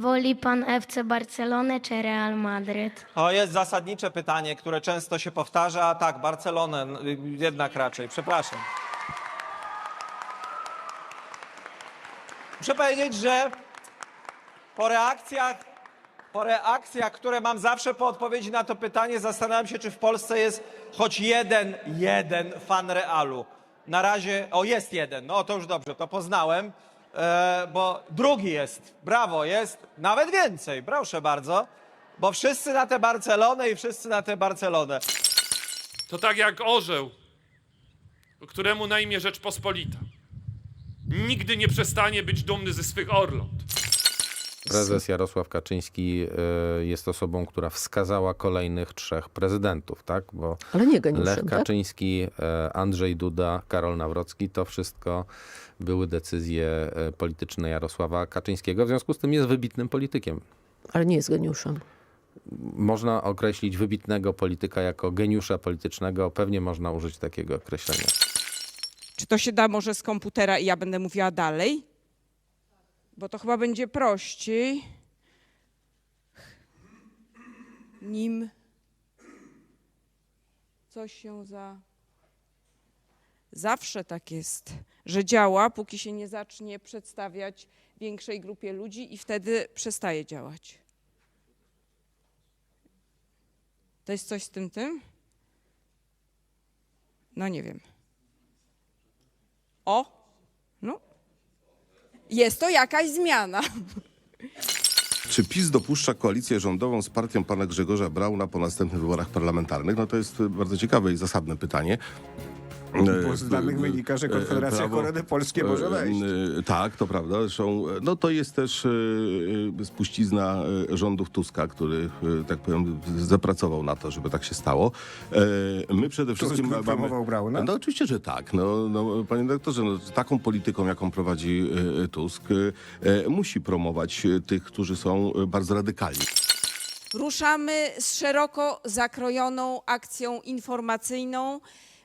Woli pan FC Barcelonę czy Real Madryt? To jest zasadnicze pytanie, które często się powtarza. Tak, Barcelonę y, jednak raczej. Przepraszam. Muszę powiedzieć, że po reakcjach, po reakcjach, które mam zawsze po odpowiedzi na to pytanie, zastanawiam się, czy w Polsce jest choć jeden, jeden fan Realu. Na razie, o jest jeden, no to już dobrze, to poznałem, e, bo drugi jest, brawo, jest nawet więcej, proszę bardzo, bo wszyscy na tę Barcelonę i wszyscy na tę Barcelonę. To tak jak orzeł, któremu na imię Rzeczpospolita. Nigdy nie przestanie być dumny ze swych orląt. Prezes Jarosław Kaczyński y, jest osobą, która wskazała kolejnych trzech prezydentów, tak? Bo Ale nie geniuszem, Lech tak? Kaczyński, y, Andrzej Duda, Karol Nawrocki to wszystko były decyzje y, polityczne Jarosława Kaczyńskiego. W związku z tym jest wybitnym politykiem. Ale nie jest geniuszem. Można określić wybitnego polityka jako geniusza politycznego. Pewnie można użyć takiego określenia. Czy to się da może z komputera i ja będę mówiła dalej? Bo to chyba będzie prościej. Nim coś się za. Zawsze tak jest, że działa, póki się nie zacznie przedstawiać większej grupie ludzi i wtedy przestaje działać. To jest coś z tym tym? No nie wiem. O. Jest to jakaś zmiana. Czy PiS dopuszcza koalicję rządową z partią pana Grzegorza Brauna po następnych wyborach parlamentarnych? No to jest bardzo ciekawe i zasadne pytanie. Bo z danych wynika, że Konfederacja Korony Polskie może wejść. E, Tak, to prawda. Zresztą e, no to jest też e, e, spuścizna e, rządów Tuska, który, e, tak powiem, zapracował na to, żeby tak się stało. E, My przede wszystkim by promował Brauna? No oczywiście, że tak. No, no, panie doktorze, no, taką polityką, jaką prowadzi e, Tusk, e, musi promować e, tych, którzy są e, bardzo radykalni. Ruszamy z szeroko zakrojoną akcją informacyjną,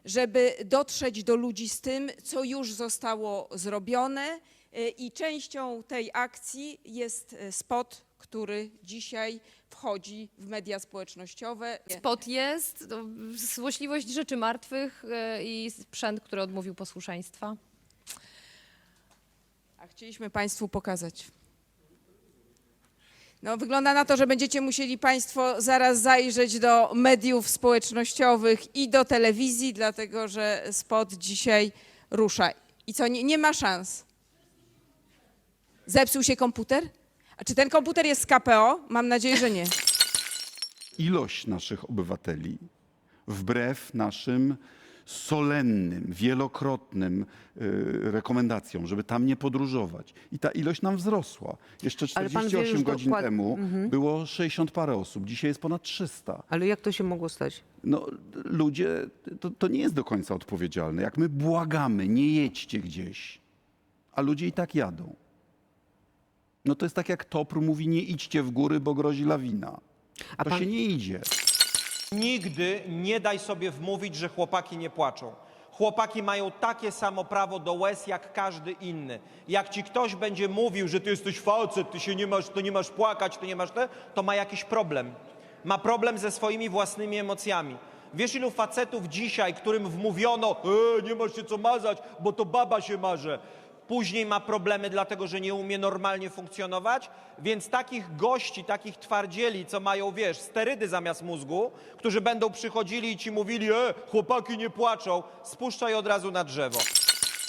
żeby dotrzeć do ludzi z tym, co już zostało zrobione. Y, I częścią tej akcji jest y, spot, który dzisiaj wchodzi w media społecznościowe. Spot jest, złośliwość rzeczy martwych e, i sprzęt, który odmówił posłuszeństwa. A chcieliśmy Państwu pokazać. No, wygląda na to, że będziecie musieli Państwo zaraz zajrzeć do mediów społecznościowych i do telewizji, dlatego że spot dzisiaj rusza. I co, nie, nie ma szans. Zepsuł się komputer? A czy ten komputer jest z KPO? Mam nadzieję, że nie. ilość naszych obywateli, wbrew naszym solennym, wielokrotnym y, rekomendacjom, żeby tam nie podróżować. I ta ilość nam wzrosła. Jeszcze Ale pan wie 48 już godzin dokład- temu Mhm. było 60 parę osób, dzisiaj jest ponad 300. Ale jak to się mogło stać? No, ludzie, to, to nie jest do końca odpowiedzialne. Jak my błagamy, nie jedźcie gdzieś, a ludzie i tak jadą. No to jest tak jak Topr mówi, nie idźcie w góry, bo grozi lawina. A to pan- się nie idzie. Nigdy nie daj sobie wmówić, że chłopaki nie płaczą. Chłopaki mają takie samo prawo do łez jak każdy inny. Jak ci ktoś będzie mówił, że ty jesteś facet, ty się nie masz, to nie masz płakać, ty nie masz te, to ma jakiś problem. Ma problem ze swoimi własnymi emocjami. Wiesz ilu facetów dzisiaj, którym wmówiono, e, nie masz się co mazać, bo to baba się marze. Później ma problemy dlatego, że nie umie normalnie funkcjonować, więc takich gości, takich twardzieli, co mają, wiesz, sterydy zamiast mózgu, którzy będą przychodzili i ci mówili, e, chłopaki nie płaczą, spuszczaj od razu na drzewo.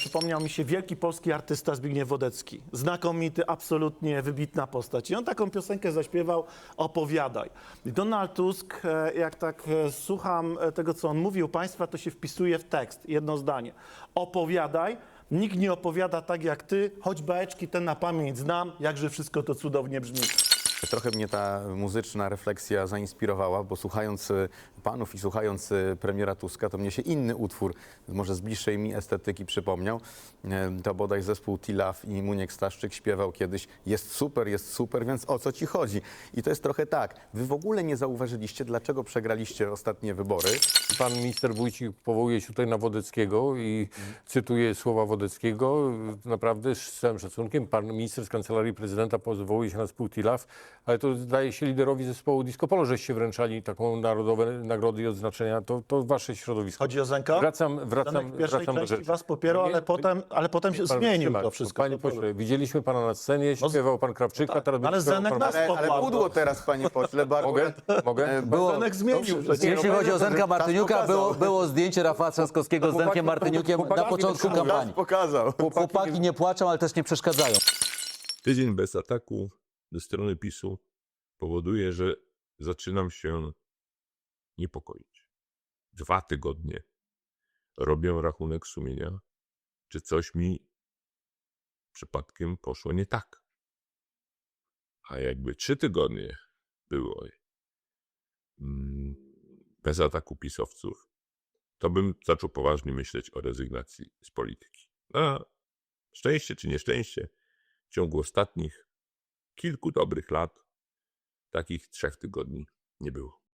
Przypomniał mi się wielki polski artysta Zbigniew Wodecki. Znakomity, absolutnie wybitna postać. I on taką piosenkę zaśpiewał Opowiadaj. I Donald Tusk, e, jak tak e, słucham e, tego, co on mówił państwa, to się wpisuje w tekst. Jedno zdanie. Opowiadaj. Nikt nie opowiada tak jak ty, choć bajeczki te na pamięć znam, jakże wszystko to cudownie brzmi. Trochę mnie ta muzyczna refleksja zainspirowała, bo słuchając y, panów i słuchając y, premiera Tuska, to mnie się inny utwór, może z bliższej mi estetyki przypomniał. E, To bodaj zespół Tilaf i Muniek Staszczyk śpiewał kiedyś jest super, jest super, więc o co ci chodzi? I to jest trochę tak, wy w ogóle nie zauważyliście, dlaczego przegraliście ostatnie wybory. Pan minister Wójcik powołuje się tutaj na Wodeckiego i cytuję słowa Wodeckiego. Naprawdę z całym szacunkiem pan minister z kancelarii prezydenta powołuje się na spół TILAF, ale to zdaje się liderowi zespołu Disco Polo, żeście wręczali taką narodowe nagrody i odznaczenia. To, to wasze środowisko. Chodzi o Zenka? Wracam, wracam, Zenek w pierwszej wracam do części rzeczy. was popierał, Nie, ale potem, ale potem się pan zmienił to wszystko. Panie pośle, widzieliśmy pana na scenie, No, śpiewał pan Krawczyka, tak, teraz ale będzie śpiewał Zenek pan nas Ale, ale poparł. pudło teraz, panie pośle, bardzo... Mogę? Mogę? E, Było, Zenek zmienił przecież. Jeśli chodzi o Zenka Martyniuka, było- było zdjęcie Rafała Trzaskowskiego z Zenkiem Martyniukiem na początku kampanii. pokazał. Chłopaki nie płaczą, ale też nie przeszkadzają. Tydzień bez ataku ze strony PiSu powoduje, że zaczynam się niepokoić. Dwa tygodnie robię rachunek sumienia, czy coś mi przypadkiem poszło nie tak. A jakby trzy tygodnie było mm, bez ataku pisowców, to bym zaczął poważnie myśleć o rezygnacji z polityki. A szczęście czy nieszczęście, w ciągu ostatnich kilku dobrych lat takich trzech tygodni nie było.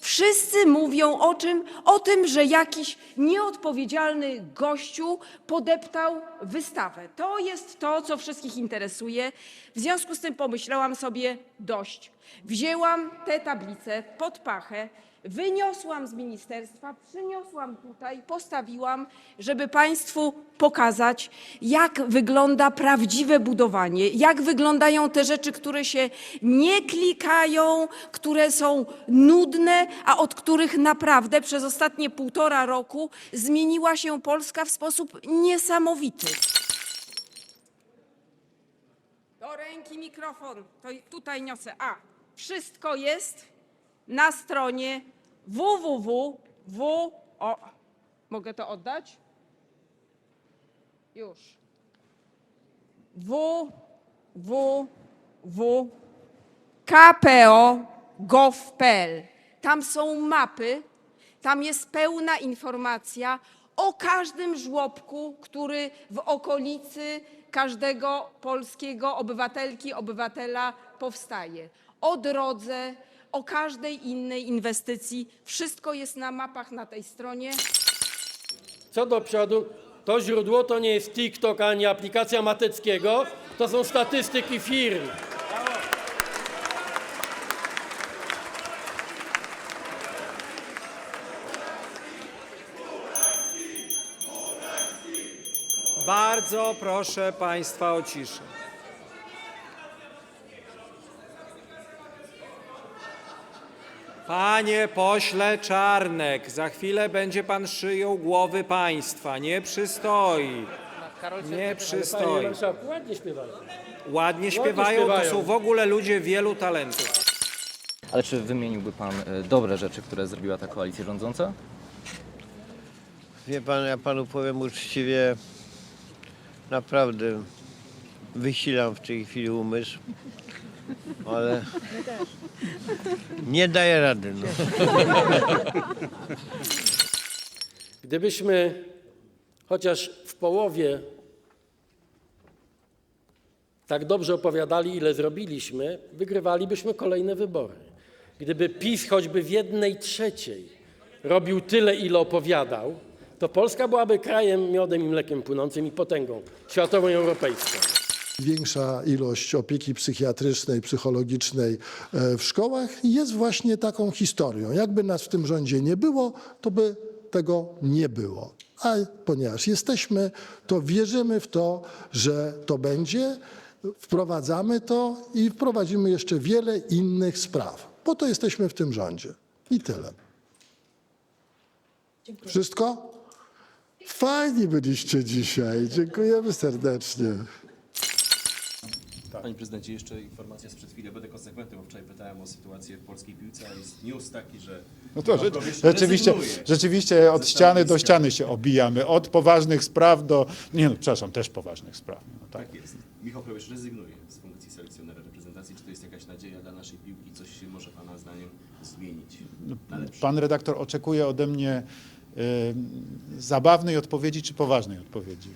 Wszyscy mówią o czym? O tym, że jakiś nieodpowiedzialny gościu podeptał wystawę. To jest to, co wszystkich interesuje. W związku z tym pomyślałam sobie dość. Wzięłam tę tablicę pod pachę, wyniosłam z ministerstwa, przyniosłam tutaj, postawiłam, żeby Państwu pokazać, jak wygląda prawdziwe budowanie, jak wyglądają te rzeczy, które się nie klikają, które są nudne, a od których naprawdę przez ostatnie półtora roku zmieniła się Polska w sposób niesamowity. Do ręki mikrofon. To tutaj niosę. A, wszystko jest na stronie www. O, mogę to oddać? Już. www. kpo.gov.pl. Tam są mapy, tam jest pełna informacja o każdym żłobku, który w okolicy każdego polskiego obywatelki, obywatela powstaje. O drodze, o każdej innej inwestycji. Wszystko jest na mapach na tej stronie. Co do przodu, to źródło to nie jest TikTok ani aplikacja Mateckiego, to są statystyki firm. Bardzo proszę Państwa o ciszę. Panie pośle Czarnek, za chwilę będzie pan szyją głowy państwa. Nie przystoi. Nie przystoi. Marszałku, ładnie śpiewają. Ładnie śpiewają, to śpiewają. są w ogóle ludzie wielu talentów. Ale czy wymieniłby pan e, dobre rzeczy, które zrobiła ta koalicja rządząca? Wie pan, ja panu powiem uczciwie, naprawdę wysilam w tej chwili umysł, ale nie daję rady. No. Gdybyśmy chociaż w połowie tak dobrze opowiadali, ile zrobiliśmy, wygrywalibyśmy kolejne wybory. Gdyby PiS choćby w jednej trzeciej robił tyle, ile opowiadał, to Polska byłaby krajem miodem i mlekiem płynącym i potęgą światową i europejską. Większa ilość opieki psychiatrycznej, psychologicznej e, w szkołach jest właśnie taką historią. Jakby nas w tym rządzie nie było, to by tego nie było. A ponieważ jesteśmy, to wierzymy w to, że to będzie, wprowadzamy to i wprowadzimy jeszcze wiele innych spraw. Po to jesteśmy w tym rządzie. I tyle. Wszystko? Fajni byliście dzisiaj. Dziękujemy serdecznie. Panie prezydencie, jeszcze informacja sprzed chwili, będę konsekwentny, bo wczoraj pytałem o sytuację w polskiej piłce, a jest news taki, że No to rzeczywiście, rzeczywiście od ściany do ściany się obijamy. Od poważnych spraw do. Nie no, przepraszam, też poważnych spraw. No, tak. Tak jest. Michał Probierz rezygnuje z funkcji selekcjonera reprezentacji. Czy to jest jakaś nadzieja dla naszej piłki? Coś się może Pana zdaniem zmienić lepsze? Pan redaktor oczekuje ode mnie y, zabawnej odpowiedzi czy poważnej odpowiedzi?